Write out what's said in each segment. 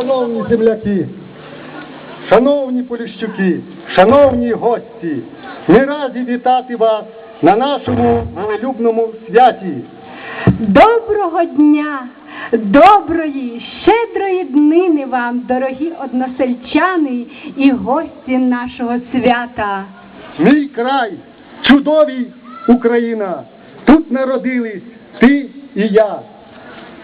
шановні земляки, шановні поліщуки, шановні гості, ми раді вітати вас на нашому велелюбному святі. Доброго дня, доброї, щедрої днини вам, дорогі односельчани і гості нашого свята. Мій край, чудовий Україна, тут народились ти і я.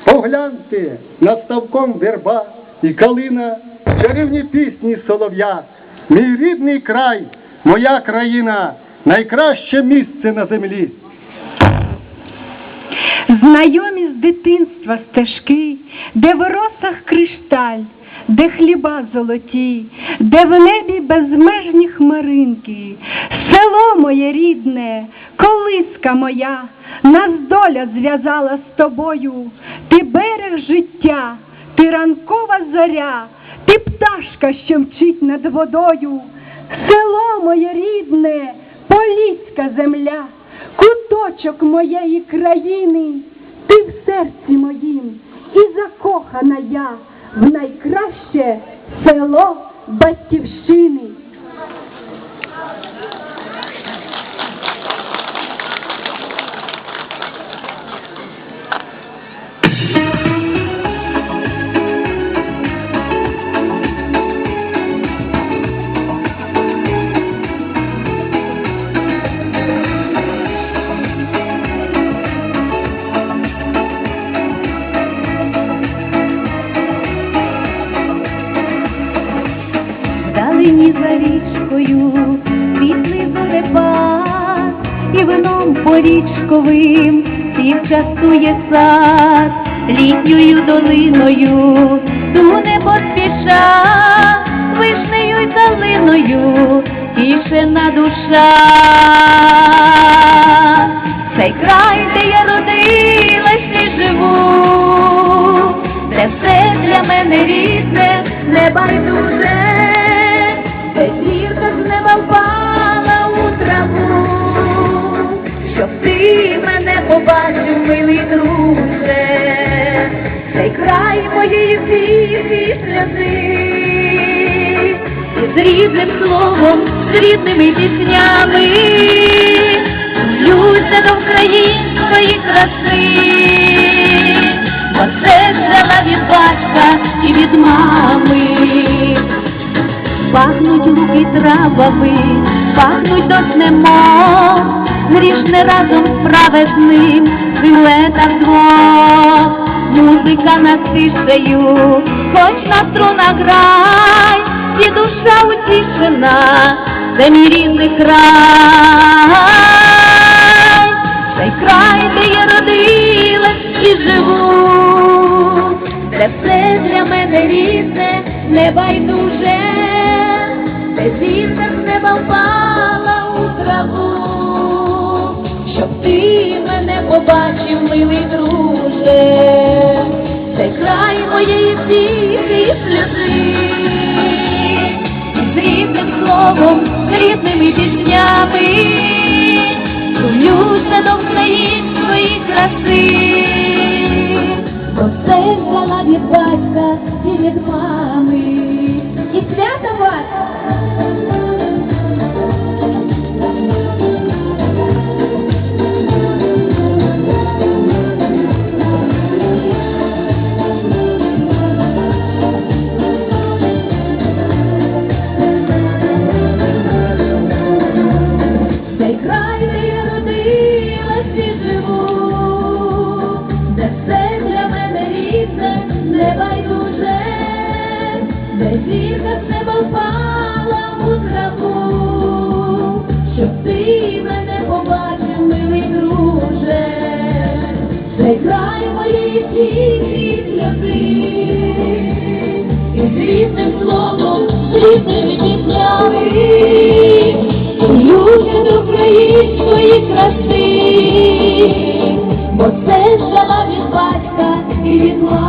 Погляньте над ставком верба і калина, чарівні пісні солов'я. Мій рідний край, моя країна, найкраще місце на землі. Знайомі з дитинства стежки, де в росах кришталь, де хліба золоті, де в небі безмежні хмаринки, село моє рідне, колиска моя, нас доля зв'язала з тобою, ти берег життя, ти ранкова зоря, ти пташка, що мчить над водою, село моє рідне, поліська земля куточок моєї країни, ти в серці моїм і закохана я в найкраще село батьківщини. Вдалині за річкою світлий водепад, і вином порічковим всіх частує сад, літньою долиною туне поспіша, вишнею й калиною тішена душа. Цей край, де я родилась і живу, де все для мене рідне, не байдуже, мене побачив, милий друже, цей край моєї втіхи сльози, з рідним словом, з рідними піснями, Люся до української краси, бо це взяла від батька і від мами. Пахнуть луки травами, пахнуть доснемо, грішне разом справи з ним, силета двох, музика над тишею, хоч на струнах грай, і душа утішена, це мій рідний край, цей край, де я родилась і живу, де все для мене рідне, не байдуже, де зірка з неба у траву, ти мене побачив, милий друже, цей край моєї втіхи і сльози, рідним словом, з рідними піснями, Сумлюся до української краси. Бо це взяла від тіні сльози, і з словом, з рідними піснями. Української краси, бо це жила від батька і від мами.